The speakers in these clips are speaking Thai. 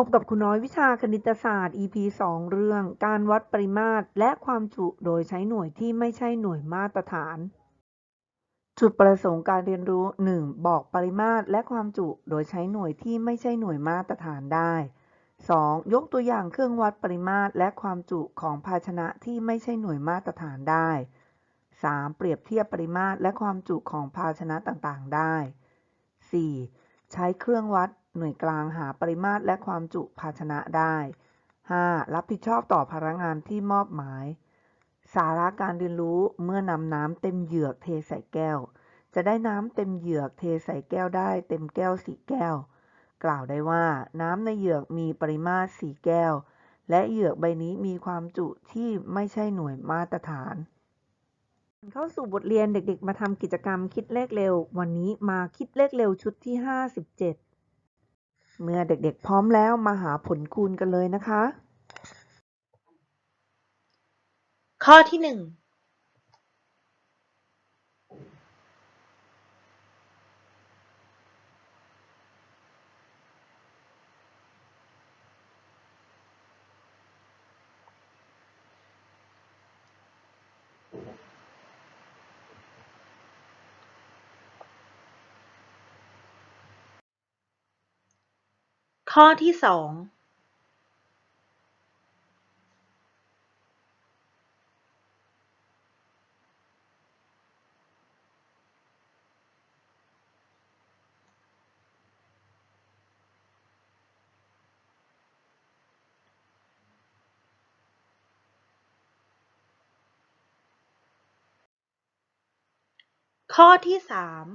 พบกับคุณน้อยวิชาคณิตศาสตร์ EP 2 เรื่อง การวัดปริมาตรและความจุโดยใช้หน่วยที่ไม่ใช่หน่วยมาตรฐาน จุดประสงค์การเรียนรู้ 1. บอกปริมาตรและความจุโดยใช้หน่วยที่ไม่ใช่หน่วยมาตรฐานได้ 2. ยกตัวอย่างเครื่องวัดปริมาตรและความจุของภาชนะที่ไม่ใช่หน่วยมาตรฐานได้ 3. เปรียบเทียบปริมาตรและความจุของภาชนะต่างๆ ได้ 4. ใช้เครื่องวัด หน่วยกลางหาปริมาตรและความจุภาชนะได้ 5. รับผิดชอบต่อพนักงานที่มอบหมาย สาระการเรียนรู้เมื่อนำน้ำเต็มเหยือกเทใส่แก้ว จะได้น้ำเต็มเหยือกเทใส่แก้วได้เต็มแก้วสี่แก้ว กล่าวได้ว่าน้ำในเหยือกมีปริมาตรสี่แก้ว และเหยือกใบนี้มีความจุที่ไม่ใช่หน่วยมาตรฐาน เข้าสู่บทเรียนเด็กๆ มาทำกิจกรรมคิดเลขเร็ว วันนี้มาคิดเลขเร็วชุดที่ 57 เมื่อเด็กๆพร้อมแล้วมาหาผลคูณกันเลยนะคะ ข้อที่หนึ่ง ข้อที่สองข้อที่สาม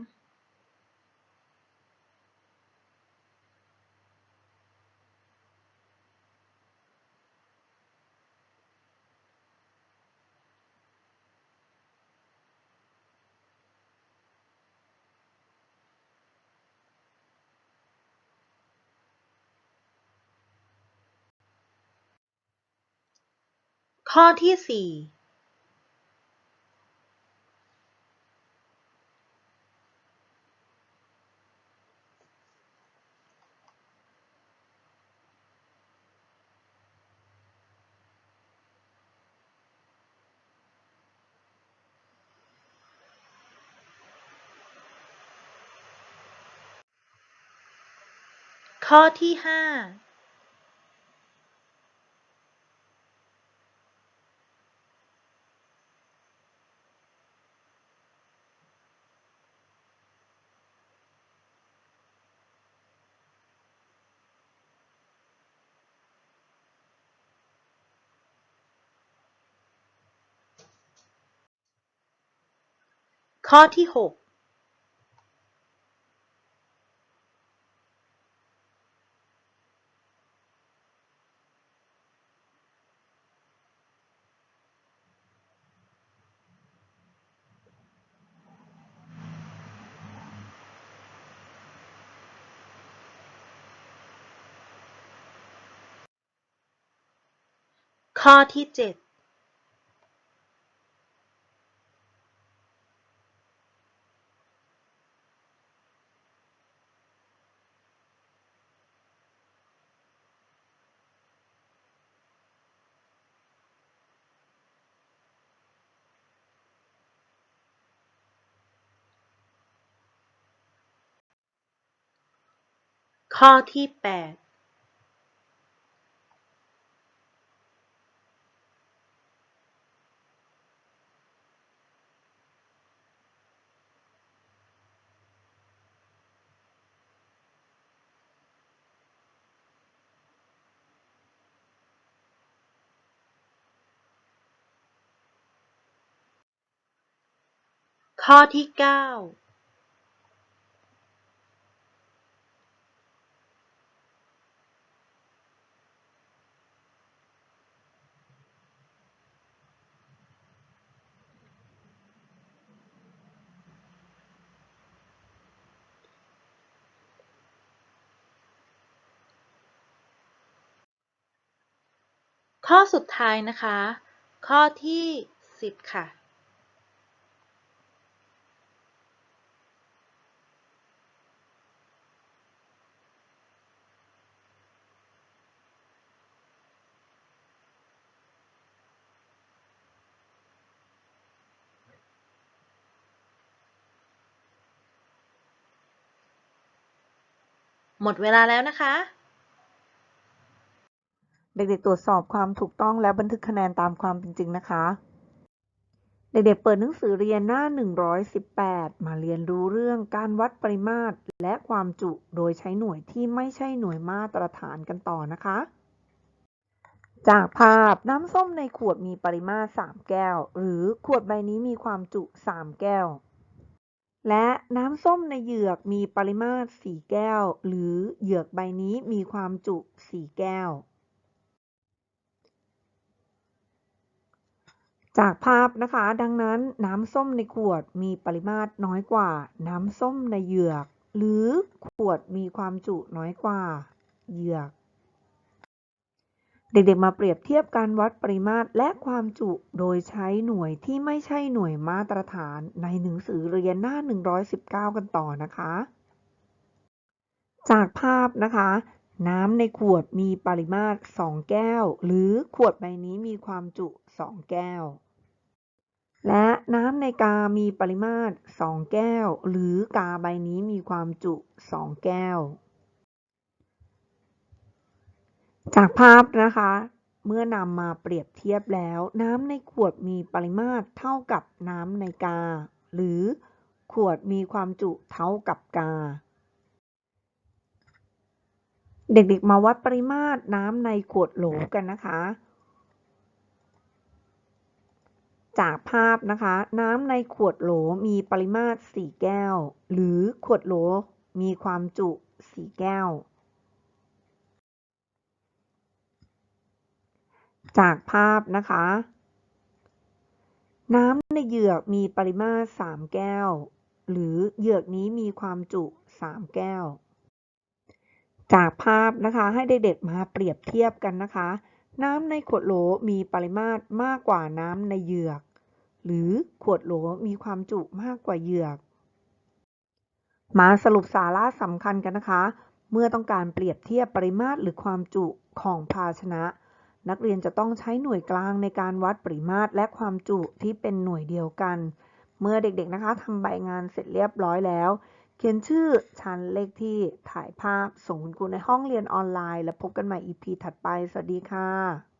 ข้อที่สี่ข้อที่ห้า ข้อที่ 6ข้อที่ 7 ข้อที่แปดข้อที่เก้า ข้อสุดท้ายนะคะ ข้อที่ 10 ค่ะ หมดเวลาแล้วนะคะ เด็กๆ ตรวจสอบความถูกต้องและบันทึกคะแนนตามความเป็นจริงนะคะ เด็กๆ เปิดหนังสือเรียนหน้า 118 มาเรียนรู้เรื่องการวัดปริมาตรและความจุโดยใช้หน่วยที่ไม่ใช่หน่วยมาตรฐานกันต่อนะคะ จากภาพน้ำส้มในขวดมีปริมาตร 3 แก้ว หรือขวดใบนี้มีความจุ 3 แก้ว และน้ำส้มในเหยือกมีปริมาตร 4 แก้ว หรือเหยือกใบนี้มีความจุ 4 แก้ว จากภาพนะคะ ดังนั้นน้ำส้มในขวดมีปริมาตรน้อยกว่า น้ำส้มในเหยือก หรือขวดมีความจุน้อยกว่า เหยือก เด็กๆมาเปรียบเทียบการวัดปริมาตรและความจุโดยใช้หน่วยที่ไม่ใช่หน่วยมาตรฐานในหนังสือเรียนหน้า 119 กันต่อนะคะ จากภาพนะคะ น้ำในขวดมีปริมาตร 2 แก้ว หรือขวดใบนี้มีความจุ 2 แก้ว และน้ำในกา มีปริมาตร 2 แก้ว หรือกาใบนี้มีความจุ 2 แก้ว จากภาพนะคะ เมื่อนำมาเปรียบเทียบแล้ว น้ำในขวดมีปริมาตรเท่ากับน้ำในกา หรือขวดมีความจุเท่ากับกา เด็กๆ มาวัดปริมาตรน้ำในขวดโหลกันนะคะ จากภาพนะคะ น้ำในขวดโหลมีปริมาตร 4 แก้ว หรือขวดโหลมีความจุ 4 แก้ว จากภาพนะคะ น้ำในเหยือกมีปริมาตร 3 แก้ว หรือเหยือกนี้มีความจุ 3 แก้ว จากภาพนะคะให้เด็กๆมาเปรียบเทียบกันนะคะ น้ำในขวดโหลมีปริมาตรมากกว่าน้ำในเหยือก หรือขวดโหลมีความจุมากกว่าเหยือก มาสรุปสาระสำคัญกันนะคะ เมื่อต้องการเปรียบเทียบปริมาตรหรือความจุของภาชนะ นักเรียนจะต้องใช้หน่วยกลางในการวัดปริมาตรและความจุที่เป็นหน่วยเดียวกัน เมื่อเด็กๆนะคะทำใบงานเสร็จเรียบร้อยแล้ว เขียนชื่อชั้นเลขที่ถ่ายภาพส่งคุณครูในห้องเรียนออนไลน์ แล้วพบกันใหม่ EP ถัดไป สวัสดีค่ะ